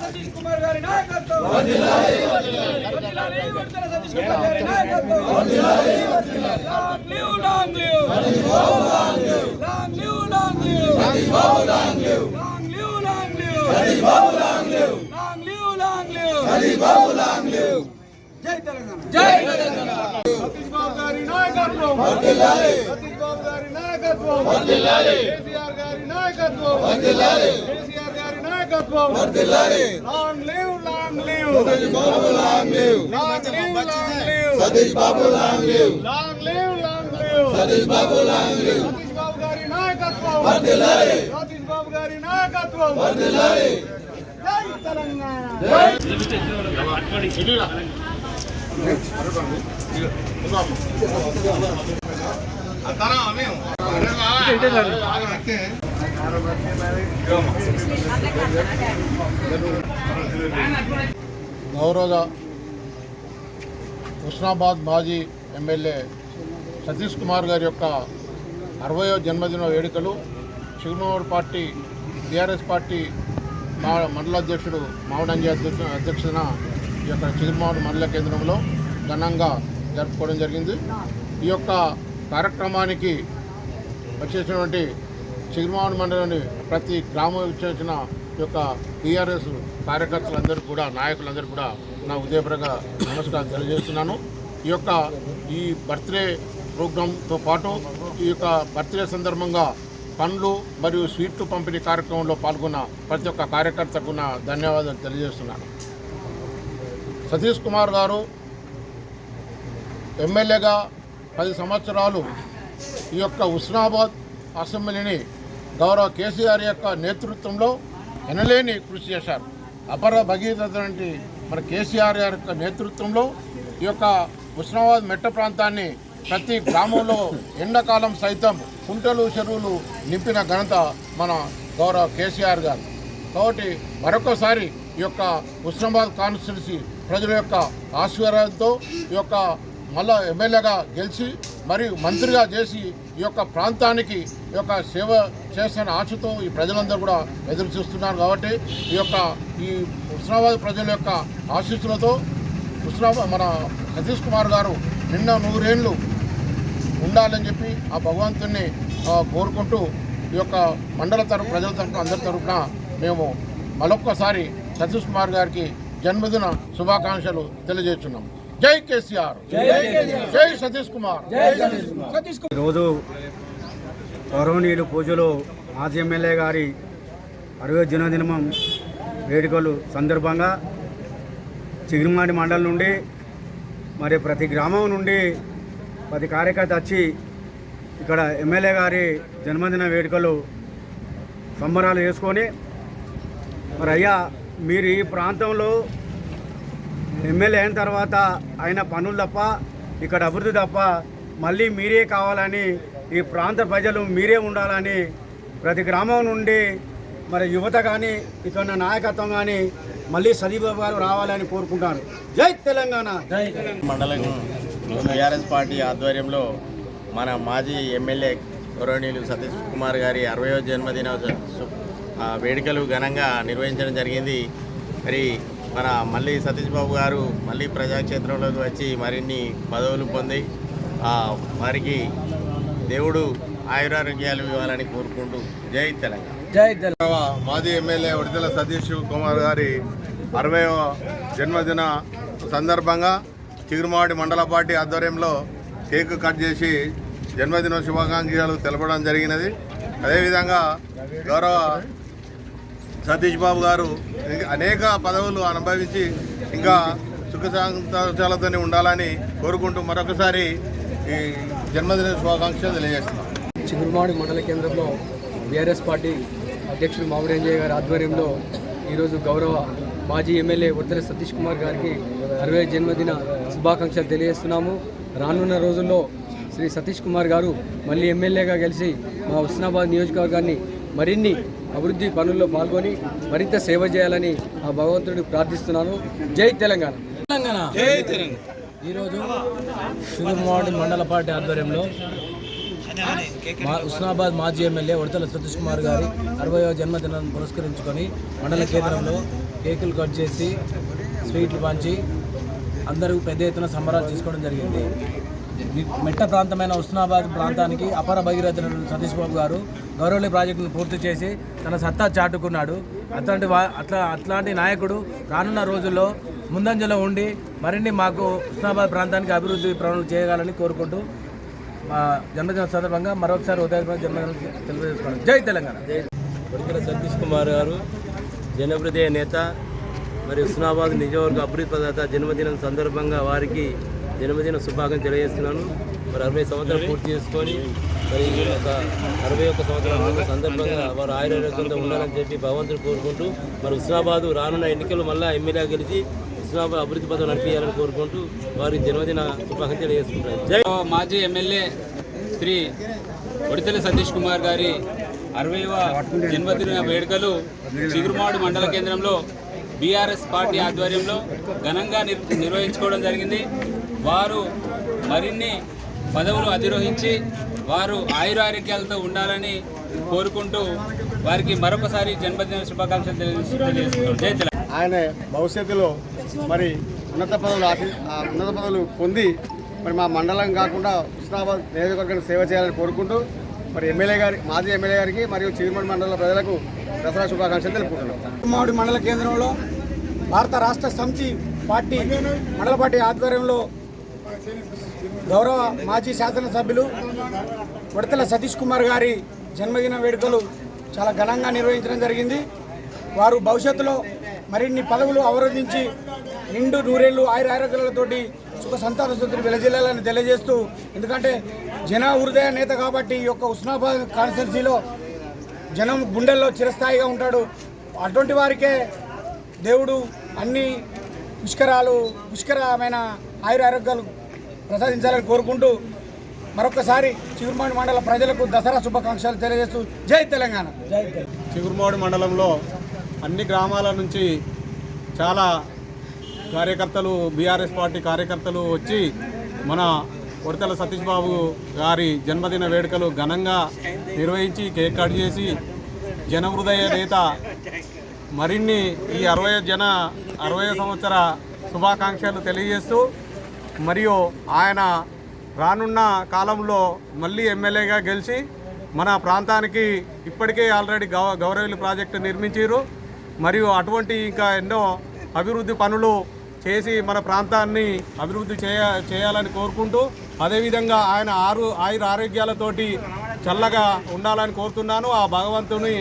సతీష్ కుమార్ గారి నాయకత్వం సతీష్ కుమార్ గారి నాయకత్వం లివ్ జై తెలంగాణ. జై తెలంగాణ. సతీష్ బాబు గారి నాయకత్వం. వర్ధిల్లాలి సతీష్ బాబు గారి నాయకత్వం. వర్ధిల్లాలి కేసీఆర్ గారి నాయకత్వం. వర్ధిల్లాలి కేసీఆర్ గారి నాయకత్వం. వర్ధిల్లాలి long live long live Satish Babu long live long live long live Satish Babu long live long live long live Satish Babu long live Satish Babu గారి నాయకత్వం. వర్ధిల్లాలి సతీష్ బాబు గారి నాయకత్వం. వర్ధిల్లాలి జై గౌరవ హుస్నాబాద్ మాజీ ఎమ్మెల్యే సతీష్ కుమార్ గారి యొక్క అరవయో జన్మదిన వేడుకలు చిగునూరు పార్టీ టీఆర్ఎస్ పార్టీ మా మండల అధ్యక్షుడు మావడంజీ అధ్యక్ష అధ్యక్షన ఈ యొక్క చిగురుమావడి మండల కేంద్రంలో ఘనంగా జరుపుకోవడం జరిగింది. ఈ యొక్క కార్యక్రమానికి వచ్చేసినటువంటి చిగురుమావడి మండలంలోని ప్రతి గ్రామం వచ్చేసిన ఈ యొక్క టీఆర్ఎస్ కార్యకర్తలందరూ కూడా నాయకులందరూ కూడా నా ఉదయపరంగా నమస్కారం తెలియజేస్తున్నాను. ఈ యొక్క ఈ బర్త్డే ప్రోగ్రాంతో పాటు ఈ యొక్క బర్త్డే సందర్భంగా పండ్లు మరియు స్వీట్లు పంపిణీ కార్యక్రమంలో పాల్గొన్న ప్రతి ఒక్క కార్యకర్తకు నా ధన్యవాదాలు తెలియజేస్తున్నాను. సతీష్ కుమార్ గారు ఎమ్మెల్యేగా పది సంవత్సరాలు ఈ యొక్క ఉస్నాబాద్ అసెంబ్లీని గౌరవ కేసీఆర్ యొక్క నేతృత్వంలో ఎనలేని కృషి చేశారు. అపర వంటి మన కేసీఆర్ గారి యొక్క నేతృత్వంలో ఈ యొక్క ఉస్నాబాద్ మెట్ట ప్రాంతాన్ని ప్రతి గ్రామంలో ఎండాకాలం సైతం కుంటలు చెరువులు నింపిన ఘనత మన గౌరవ కేసీఆర్ గారు. కాబట్టి మరొకసారి ఈ యొక్క ఉస్నాబాద్ కాన్స్టిట్యున్సీ ప్రజల యొక్క ఆశీర్వాదంతో ఈ యొక్క మళ్ళా ఎమ్మెల్యేగా గెలిచి మరియు మంత్రిగా చేసి ఈ యొక్క ప్రాంతానికి ఈ యొక్క సేవ చేస్తున్న ఆశతో ఈ ప్రజలందరూ కూడా ఎదురు చూస్తున్నారు కాబట్టి ఈ యొక్క ఈ హుస్నాబాద్ ప్రజల యొక్క ఆశీస్సులతో హుస్నాబాద్ మన సతీష్ కుమార్ గారు నిన్న నూరేళ్ళు ఉండాలని చెప్పి ఆ భగవంతుని ఆ, కోరుకుంటూ ఈ యొక్క మండల తరపు ప్రజల తరపు అందరి తరపున మేము మరొక్కసారి సతీష్ కుమార్ గారికి జన్మదిన శుభాకాంక్షలు తెలియజేస్తున్నాం. జై కేసీఆర్. జై సతీష్ కుమార్. సతీష్ కుమార్. ఈరోజు గౌరవనీయులు పూజలు మాజీ ఎమ్మెల్యే గారి అరవై జన్మదినం వేడుకలు సందర్భంగా చిగురుమాడి మండలం నుండి మరి ప్రతి గ్రామం నుండి ప్రతి కార్యకర్త వచ్చి ఇక్కడ ఎమ్మెల్యే గారి జన్మదిన వేడుకలు సంబరాలు చేసుకొని మరి అయ్యా మీరు ఈ ప్రాంతంలో ఎమ్మెల్యే అయిన తర్వాత ఆయన పనులు తప్ప ఇక్కడ అభివృద్ధి తప్ప మళ్ళీ మీరే కావాలని ఈ ప్రాంత ప్రజలు మీరే ఉండాలని ప్రతి గ్రామం నుండి మరి యువత కానీ ఇక్కడ ఉన్న నాయకత్వం కానీ మళ్ళీ సదీబాబు గారు రావాలని కోరుకుంటాను జై తెలంగాణ. మండలం టీఆర్ఎస్ పార్టీ ఆధ్వర్యంలో మన మాజీ ఎమ్మెల్యే గౌరవనీయులు సతీష్ కుమార్ గారి అరవయో జన్మదిన వేడుకలు ఘనంగా నిర్వహించడం జరిగింది. మరి మన మళ్ళీ సతీష్ బాబు గారు మళ్ళీ ప్రజాక్షేత్రంలోకి వచ్చి మరిన్ని పదవులు పొంది ఆ, వారికి దేవుడు ఆయురారోగ్యాలు ఇవ్వాలని కోరుకుంటూ జై తెలంగాణ. మాజీ ఎమ్మెల్యే విడుదల సతీష్ కుమార్ గారి అరవైవ జన్మదిన సందర్భంగా చిగురుమాడి మండల పార్టీ ఆధ్వర్యంలో కేక్ కట్ చేసి జన్మదిన శుభాకాంక్షలు తెలపడం జరిగినది. అదేవిధంగా గౌరవ సతీష్ బాబు గారు అనేక పదవులు అనుభవించి ఇంకా సుఖ సంతోషాలతో ఉండాలని కోరుకుంటూ మరొకసారి ఈ జన్మదిన శుభాకాంక్షలు తెలియజేస్తున్నాం. చిగురుమాడి మండల కేంద్రంలో బీఆర్ఎస్ పార్టీ అధ్యక్షుడు మామిడంజయ్య గారి ఆధ్వర్యంలో ఈరోజు గౌరవ మాజీ ఎమ్మెల్యే ఉత్తర సతీష్ కుమార్ గారికి అరవై జన్మదిన శుభాకాంక్షలు తెలియజేస్తున్నాము. రానున్న రోజుల్లో శ్రీ సతీష్ కుమార్ గారు మళ్ళీ ఎమ్మెల్యేగా గెలిచి మా హుస్నాబాద్ నియోజకవర్గాన్ని మరిన్ని అభివృద్ధి పనుల్లో పాల్గొని మరింత సేవ చేయాలని ఆ భగవంతుడిని ప్రార్థిస్తున్నాను. జై తెలంగాణ. ఈరోజు షుగర్మాడి మండల పార్టీ ఆధ్వర్యంలో మా ఉస్నాబాద్ మాజీ ఎమ్మెల్యే ఉడతల సతీష్ కుమార్ గారి అరవయో జన్మదినాన్ని పురస్కరించుకొని మండల కేంద్రంలో కేకులు కట్ చేసి స్వీట్లు పంచి అందరూ పెద్ద ఎత్తున సంబరాలు చేసుకోవడం జరిగింది. మెట్ట ప్రాంతమైన ఉస్నాబాద్ ప్రాంతానికి అపర భగీరథ సతీష్ బాబు గారు గౌరవలి ప్రాజెక్టును పూర్తి చేసి తన సత్తా చాటుకున్నాడు. అట్లాంటి వా- అట్లా అట్లాంటి నాయకుడు రానున్న రోజుల్లో ముందంజలో ఉండి మరిన్ని మాకు ఉస్నాబాద్ ప్రాంతానికి అభివృద్ధి పనులు చేయగలని కోరుకుంటూ మా జన్మదిన సందర్భంగా మరొకసారి ఉదయం జన్మదిన తెలియజేసుకోండి జై తెలంగాణ. కొడుకుల సతీష్ కుమార్ గారు జనప్రదయ నేత మరి హుస్నాబాద్ నిజవర్గ అభివృద్ధి పదార్థ జన్మదినం సందర్భంగా వారికి జన్మదిన శుభాకాంక్షలు తెలియజేస్తున్నాను. మరి అరవై సంవత్సరాలు పూర్తి చేసుకొని మరి ఒక అరవై ఒక్క సంవత్సరాల సందర్భంగా వారు ఆయుర్వేదంతో ఉండాలని చెప్పి భగవంతుడు కోరుకుంటూ మరి హుస్నాబాద్ రానున్న ఎన్నికలు మళ్ళీ ఎమ్మెల్యే గెలిచి హుస్నాబాద్ అభివృద్ధి పదం నడిపించాలని కోరుకుంటూ వారి జన్మదిన శుభాకాంక్షలు తెలియజేసుకుంటారు జై మాజీ ఎమ్మెల్యే శ్రీ ఒడితెల సతీష్ కుమార్ గారి అరవైవ జన్మదిన వేడుకలు చిగురుమాడు మండల కేంద్రంలో బీఆర్ఎస్ పార్టీ ఆధ్వర్యంలో ఘనంగా నిర్ నిర్వహించుకోవడం జరిగింది. వారు మరిన్ని పదవులు అధిరోహించి వారు ఆయురారోగ్యాలతో ఉండాలని కోరుకుంటూ వారికి మరొకసారి జన్మదిన శుభాకాంక్షలు తెలియజేస్తూ- తెలియజేస్తున్నాం. జై తెలంగాణ. ఆయన భవిష్యత్తులో మరి ఉన్నత పదవులు ఆ ఉన్నత పదవులు పొంది మరి మా మండలం కాకుండా హుస్నాబాద్ నియోజకవర్గాన్ని సేవ చేయాలని కోరుకుంటూ మరి ఎమ్మెల్యే గారి మాజీ ఎమ్మెల్యే గారికి మరియు చిరుమడి మండల ప్రజలకు దసరా శుభాకాంక్షలు తెలుపుకుంటున్నాం. మామిడి మండల కేంద్రంలో భారత రాష్ట్ర సమితి పార్టీ మండల పార్టీ ఆధ్వర్యంలో గౌరవ మాజీ శాసనసభ్యులు ఉడతల సతీష్ కుమార్ గారి జన్మదిన వేడుకలు చాలా ఘనంగా నిర్వహించడం జరిగింది. వారు భవిష్యత్తులో మరిన్ని పదవులు అవరోధించి నిండు నూరేళ్ళు ఆయుర ఆరోగ్యాలతోటి సుఖ సంతాన సుతులు వెలజల్లాలని తెలియజేస్తూ ఎందుకంటే జన హృదయ నేత కాబట్టి ఈ యొక్క ఉస్నాబాద్ కాన్స్టిట్యున్సీలో జనం గుండెల్లో చిరస్థాయిగా ఉంటాడు. అటువంటి వారికే దేవుడు అన్ని పుష్కరాలు పుష్కరమైన ఆయుర ఆరోగ్యాలు ప్రసాదించాలని కోరుకుంటూ మరొకసారి చిగురుమాడి మండల ప్రజలకు దసరా శుభాకాంక్షలు తెలియజేస్తూ జై తెలంగాణ. జై చిగురుమాడి మండలంలో అన్ని గ్రామాల నుంచి చాలా కార్యకర్తలు బీఆర్ఎస్ పార్టీ కార్యకర్తలు వచ్చి మన కొడతల సతీష్ బాబు గారి జన్మదిన వేడుకలు ఘనంగా నిర్వహించి కేక్ కట్ చేసి జనహృదయ నేత మరిన్ని ఈ అరవై జన అరవై సంవత్సర శుభాకాంక్షలు తెలియజేస్తూ మరియు ఆయన రానున్న కాలంలో మళ్ళీ ఎమ్మెల్యేగా గెలిచి మన ప్రాంతానికి ఇప్పటికే ఆల్రెడీ గౌ గౌరవిలు ప్రాజెక్టు నిర్మించారు మరియు అటువంటి ఇంకా ఎన్నో అభివృద్ధి పనులు చేసి మన ప్రాంతాన్ని అభివృద్ధి చేయ చేయాలని కోరుకుంటూ అదేవిధంగా ఆయన ఆరు ఆయుర ఆరోగ్యాలతోటి చల్లగా ఉండాలని కోరుతున్నాను. ఆ భగవంతుని